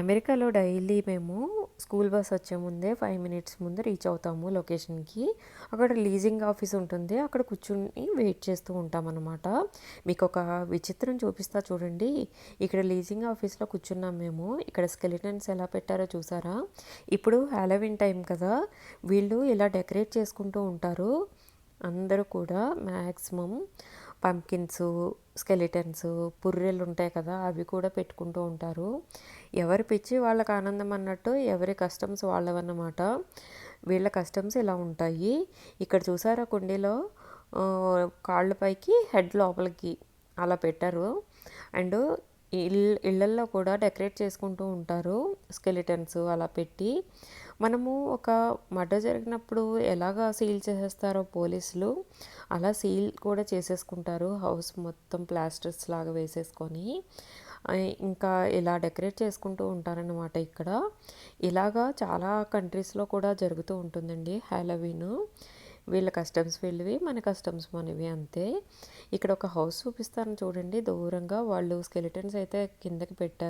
అమెరికాలో డైలీ మేము school bus వచ్చే ముందే ఫైవ్ మినిట్స్ ముందు రీచ్ అవుతాము లొకేషన్కి. అక్కడ లీజింగ్ ఆఫీస్ ఉంటుంది. అక్కడ కూర్చుని వెయిట్ చేస్తూ ఉంటాం అనమాట మీకు ఒక విచిత్రం చూపిస్తా చూడండి. ఇక్కడ లీజింగ్ ఆఫీస్లో కూర్చున్నాం మేము. ఇక్కడ స్కెలిటన్స్ ఎలా పెట్టారో చూసారా? ఇప్పుడు హ్యాలోవిన్ టైం కదా. వీళ్ళు ఇలా డెకరేట్ చేసుకుంటూ ఉంటారు. అందరూ కూడా మ్యాక్సిమం పంకిన్స్ స్కెలిటన్స్ పుర్రెలు ఉంటాయి కదా అవి కూడా పెట్టుకుంటూ ఉంటారు. ఎవరి పిచ్చి వాళ్ళకి ఆనందం అన్నట్టు ఎవరి కస్టమ్స్ వాళ్ళవన్నమాట. వీళ్ళ కస్టమ్స్ ఇలా ఉంటాయి. ఇక్కడ చూసారా కుండీలో? కాళ్ళ పైకి హెడ్ లోపలికి అలా పెట్టారు. అండ్ ఇల్ ఇళ్ళల్లో కూడా డెకరేట్ చేసుకుంటూ ఉంటారు స్కెలిటన్స్ అలా పెట్టి. మనము ఒక మర్డర్ జరిగినప్పుడు ఎలాగా సీల్ చేసేస్తారో పోలీసులు అలా సీల్ కూడా చేసేసుకుంటారు హౌస్ మొత్తం ప్లాస్టర్స్ లాగా వేసేసుకొని. ఇంకా ఇలా డెకరేట్ చేసుకుంటూ ఉంటారన్నమాట ఇక్కడ. ఇలాగా చాలా కంట్రీస్లో కూడా జరుగుతూ ఉంటుందండి హ్యాలోవీన్ వీళ్ళ కస్టమ్స్ వీళ్ళవి మన కస్టమ్స్ మనవి అంతే. ఇక్కడ ఒక హౌస్ చూపిస్తాను చూడండి దూరంగా వాళ్ళు స్కెలిటన్స్ అయితే కిందకి పెట్టారు.